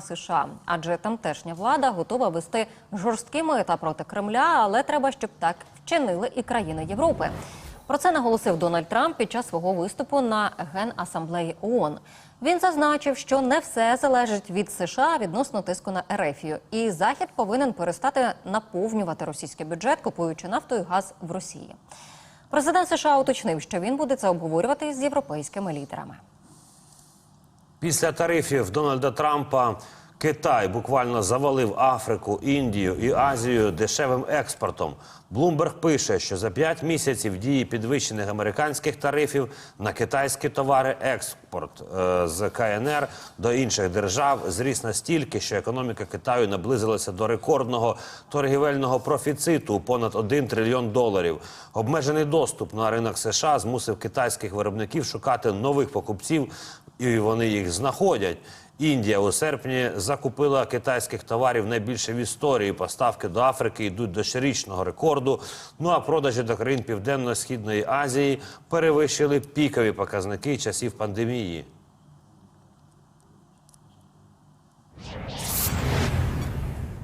США, адже тамтешня влада готова вести жорсткі мита проти Кремля, але треба, щоб так вчинили і країни Європи. Про це наголосив Дональд Трамп під час свого виступу на Генасамблеї ООН. Він зазначив, що не все залежить від США відносно тиску на Ерефію, і Захід повинен перестати наповнювати російський бюджет, купуючи нафту і газ в Росії. Президент США уточнив, що він буде це обговорювати з європейськими лідерами. Після тарифів Дональда Трампа Китай буквально завалив Африку, Індію і Азію дешевим експортом. Блумберг пише, що за 5 місяців дії підвищених американських тарифів на китайські товари експорт е, з КНР до інших держав зріс настільки, що економіка Китаю наблизилася до рекордного торгівельного профіциту понад 1 трильйон доларів. Обмежений доступ на ринок США змусив китайських виробників шукати нових покупців, і вони їх знаходять. Індія у серпні закупила китайських товарів найбільше в історії. Поставки до Африки йдуть до щорічного рекорду. Ну а продажі до країн Південно-Східної Азії перевищили пікові показники часів пандемії.